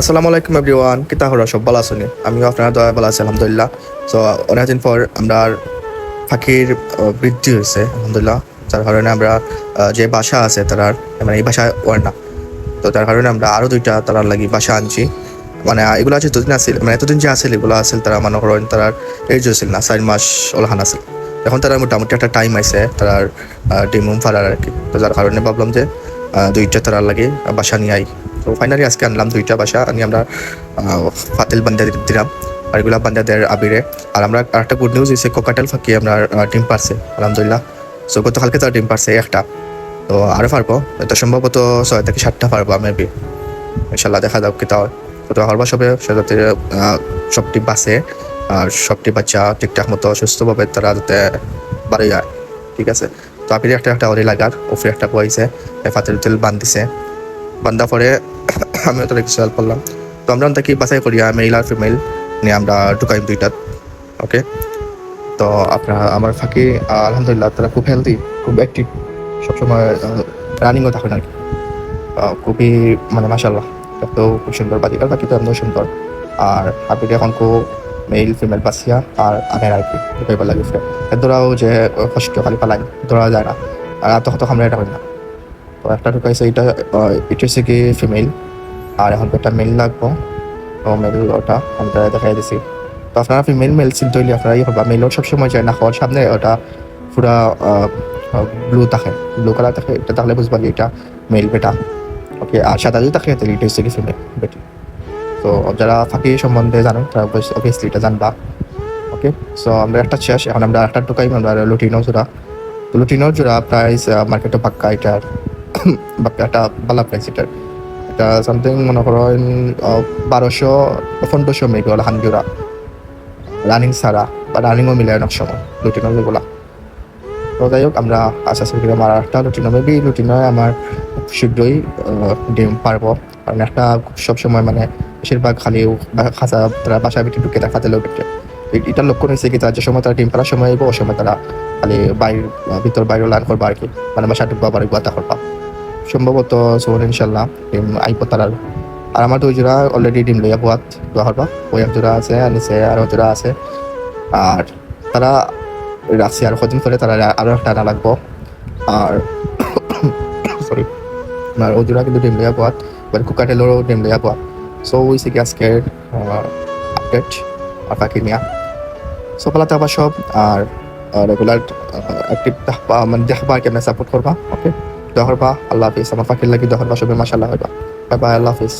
আসসালামু আলাইকুম এভরিওয়ান কিতা হরা সব ভালো আছেন আমিও আপনারা দয়া ভালো আছি আলহামদুলিল্লাহ সো অনেক দিন পর আমরা আহ, বৃদ্ধি হয়েছে আলহামদুলিল্লাহ যার কারণে আমরা যে বাসা আছে তার মানে এই বাসা ওর না তো তার কারণে আমরা আরও দুইটা তারার লাগি বাসা আনছি মানে এগুলো আছে যতদিন আছিল মানে এতদিন যে আছিল এগুলো আছিল তারা মনে করেন তার এজ হয়েছিল না চার মাস ওলাহান আছিল এখন তারা মোটামুটি একটা টাইম আছে তার ডিমুম ফারার আর কি তো যার কারণে ভাবলাম যে দুইটা তারার লাগে বাসা নিয়ে আই তো ফাইনালি আজকে আনলাম দুইটা বাসা, আনি আমরা ফাতিল বান্দা দিলাম, আর এগুলা বান্দাদের আবিরে। আর আমরা আরেকটা গুড নিউজ হয়েছে কোকাটেল ফাঁকি আমরা ডিম পারছে, আলহামদুলিল্লাহ। সো গতকালকে তার ডিম পারছে, একটা। তো আরও পারব, এটা সম্ভবত ছয় থেকে সাতটা পারব মেবি ইনশাল্লাহ দেখা যাক কিতা হয়। তো হরবা সবে যাতে সবটি বাসে আর সবটি বাচ্চা ঠিকঠাক মতো সুস্থভাবে তারা যাতে বাড়ি যায়। ঠিক আছে? তো আপনি একটা একটা অলি লাগার ওফরে একটা বইছে ফাতের তেল বান্ধিছে। বান্ধা পরে আমি তো কিছু হেল্প করলাম। তো আমরা তাকে বাছাই করিয়া মেল আর ফিমেল নিয়ে আমরা ঢুকাইম দুইটাত ওকে তো আপনার আমার ফাঁকি, আলহামদুলিল্লাহ তারা খুব হেলদি খুব অ্যাক্টিভ সবসময় রানিংও থাকেন আর কি। খুবই মানে মাসাল্লাহ তো খুব সুন্দর বাজি বাজিকার বাকি তো এমন সুন্দর। আর আপনি এখন খুব মেল ফিমেল বাসিয়া আর আমের আর কি ঢুকাইবার লাগে ধরাও যে কষ্ট খালি পালাই ধরা যায় না। আর এত কত আমরা এটা হয় না। তো একটা ঢুকাইছে এটা এটা হচ্ছে কি ফিমেল আর এখন একটা মেল লাগবো। তো মেল ওটা আমরা দেখাই দিছি। তো আপনারা ফিমেল মেল চিন্তা হইলে আপনারা ইয়ে করবা। মেলর সবসময় যায় না হওয়ার সামনে ওটা পুরা ব্লু থাকে। ব্লু কালার থাকে, এটা তাহলে বুঝবা যে এটা মেল বেটা। ওকে আর সাদা যদি থাকে, তাহলে এটা হচ্ছে কি ফিমেল বেটি। তো যারা ফাঁকি সম্বন্ধে জানেন তারা অবভিয়াসলি এটা জানবা। ওকে সো আমরা একটা শেষ, এখন আমরা একটা ঢুকাই, আমরা লুটিনো জোড়া। তো লুটিনো জোড়া প্রাইস মার্কেটে পাক্কা এটার। বাক্কা একটা বালা প্রাইস এটার। এটা সামথিং মনে করেন বারোশো, পনেরোশো মেবি হান জোড়া। রানিং ছাড়া, বা রানিংও মিলে অনেক সময়, লুটিনো যেগুলা। তো যাই হোক, আমরা আশা করি আমার একটা লুটিনো মেবি লুটিনোয় আমার শীঘ্রই ডিম পারব। কারণ একটা সবসময় মানে বেশিরভাগ খালি খাঁচা তারা বাসা ভিতরে ঢুকে দেখা দিলেও ঢুকে। এ- এটার লক্ষণ হয়েছে কি তারা যে সময় তারা ডিম পাড়ার সময় ওই সময় তারা খালি বাইর ভিতর বাইরে লান করব আর কি। মানে বাসা ঢুকবা বাড়ি গুয়াতা করবা সম্ভবত সোন ইনশাল্লাহ ডিম আইবো তারার আর আমার দুই জোড়া অলরেডি ডিম লইয়া বুয়াত দোয়া করবা। ওই এক জোড়া আছে, আর নিচে আরও জোড়া আছে। আর তারা রাখছি আর কদিন পরে তারা আরও একটা আনা লাগবো। আর সরি আর ও জোড়া কিন্তু ডিম লইয়া বুয়াত এবার কুকাটেলেরও ডিম লইয়া বুয়াত সো ওই থেকে আজকের আপডেট আর বাকি নিয়া সো পালাতে আবার সব আর রেগুলার অ্যাক্টিভ মানে দেখবা আর কেমন সাপোর্ট করবা ওকে দোয়া আল্লাহ হাফিজ আমার ফাঁকির লাগি দোয়া করবা সবাই মাসাল্লাহ হইবা বাই বাই আল্লাহ হাফিজ